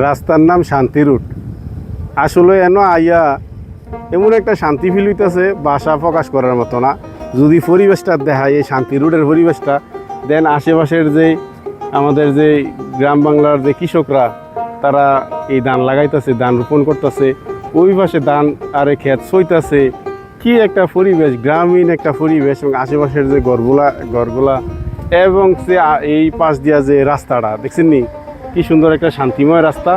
রাস্তার নাম শান্তি রুট। আসলে এন আইয়া এমন একটা শান্তি ফিল হইতেছে, বাসা প্রকাশ করার মতো না। যদি পরিবেশটা দেখায় এই শান্তি রুটের পরিবেশটা দেন আশেপাশের যে আমাদের যে গ্রাম বাংলার যে কৃষকরা, তারা এই ধান লাগাইতেছে, ধান রোপণ করতেছে, ওই পাশে ধান আরে ক্ষেত সইতাছে, কি একটা পরিবেশ, গ্রামীণ একটা পরিবেশ এবং আশেপাশের যে গড়গুলা গড়গুলা এবং সে এই পাশ দিয়া যে রাস্তাটা, দেখছেন নি? কি সুন্দর একটা শান্তিময় রাস্তা।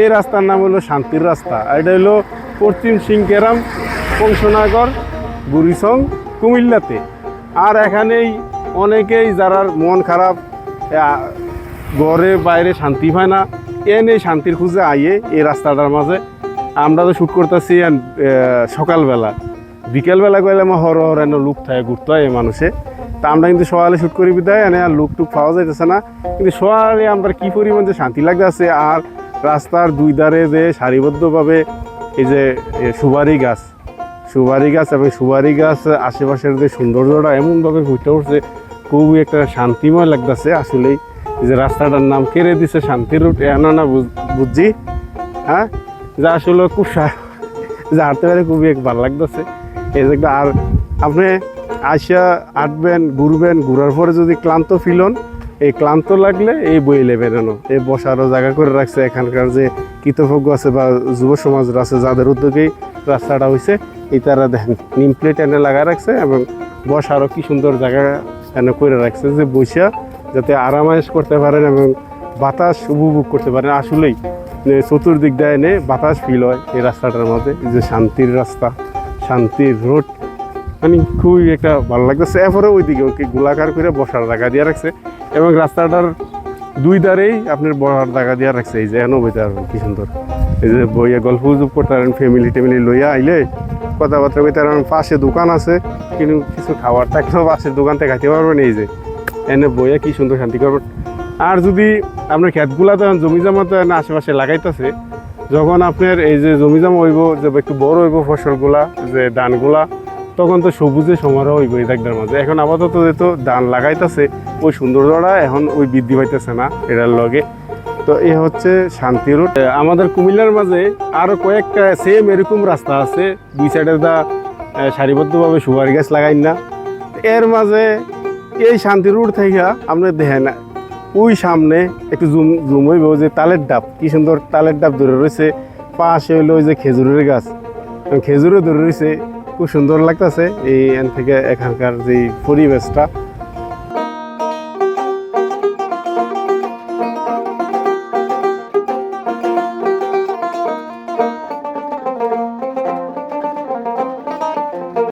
এই রাস্তার নাম হলো শান্তির রাস্তা। এটা হলো পশ্চিম সিংকেরাম, কংসনাগর বুড়িসং কুমিল্লাতে। আর এখানেই অনেকেই যারা মন খারাপ ঘরে বাইরে শান্তি পায় না এনে শান্তির খুঁজে আইয়ে এই রাস্তাটার মাঝে। আমরা তো শ্যুট করতেছি সকালবেলা। বিকেলবেলা গেলে আমার হর হর এনে লুক থাকে, ঘুরতে হয় এই মানুষে। তা আমরা কিন্তু সকালে শ্যুট করি বিদায় এনে আর লুক টুক পাওয়া যাইতেছে না। কিন্তু সকালে আমরা কি পরিমাণ যে শান্তি লাগতেছে আর রাস্তার দুই ধারে যে সারিবদ্ধভাবে এই যে এ, সুপারি গাছ সুপারি গাছ এবং সুপারি গাছ আশেপাশের যে সৌন্দর্যটা এমনভাবে ফুটে উঠছে খুবই একটা শান্তিময় লাগতেছে। আসলেই যে রাস্তাটার নাম কেড়ে দিছে শান্তি রুট এনা না বুঝ- বুঝছি। হ্যাঁ? যা আসলে খুব যা হাঁটতে পারে খুবই এক ভালো লাগতেছে। এই যে আর আপনি আসা হাঁটবেন ঘুরবেন, ঘুরার পরে যদি ক্লান্ত ফিল হন, এই ক্লান্ত লাগলে এই বইলে বেরোনো। এই বসারও জায়গা করে রাখছে এখানকার যে কৃতজ্ঞ আছে বা যুব সমাজ আছে, যাদের উদ্যোগেই রাস্তাটা হয়েছে এই তারা দেখেন নিম প্লেট এনে লাগা রাখছে এবং বসারও কি সুন্দর জায়গা এনে করে রাখছে যে বসিয়া যাতে আরামায়েশ করতে পারেন এবং বাতাস উপভোগ করতে পারেন। আসলেই চতুর্দিক দিয়ে এনে বাতাস ফিল হয় এই রাস্তাটার মধ্যে যে শান্তির রাস্তা, শান্তির রোড মানে খুবই একটা ভালো লাগতেছে। এরপরে ওইদিকে ওকে গোলাকার করে বসার জায়গা দিয়ে রাখছে এবং রাস্তাটার দুই ধারেই আপনার বসার জায়গা দিয়ে রাখছে। এই যে এনো বইতে পারবেন, কি সুন্দর। এই যে বইয়া গল্প গুজব করতে পারেন ফ্যামিলি টেমিলি লইয়া আইলে কথাবার্তা কইতে পারেন পাশে দোকান আছে, কিন্তু কিছু খাবার থাকলেও পাশে দোকান থেকে খাইতে পারবেন। এই যে এনে বইয়া কি সুন্দর শান্তি করবেন। আর যদি আপনার ক্ষেতগুলা তো জমি জমা তো আশেপাশে লাগাইতেছে, যখন আপনার এই যে জমি জমা হইব, যে একটু বড় হইব ফসলগুলা, যে ধানগুলা তখন তো সবুজে সমারোহ এই দাগটার মাঝে। এখন আপাতত যেহেতু ধান লাগাইতেছে, ওই সৌন্দর্যটা এখন ওই বৃদ্ধি পাইতেছে না এটার লগে। তো এ হচ্ছে শান্তি রোড। আমাদের কুমিল্লার মাঝে আরও কয়েকটা সেম এরকম রাস্তা আছে। দুই সাইডে দা সারিবদ্ধভাবে সুপারি গাছ লাগাই না। এর মাঝে এই শান্তি রোড থেকে আপনি দেখেন ওই সামনে একটু জুম জুম হইব যে তালের ডাব। কি সুন্দর তালের ডাব ধরে রয়েছে। পাশে হইল ওই যে খেজুরের গাছ। খেজুরও ধরে রয়েছে। খুব সুন্দর লাগতেছে। এই এন থেকে এখানকার যে পরিবেশটা।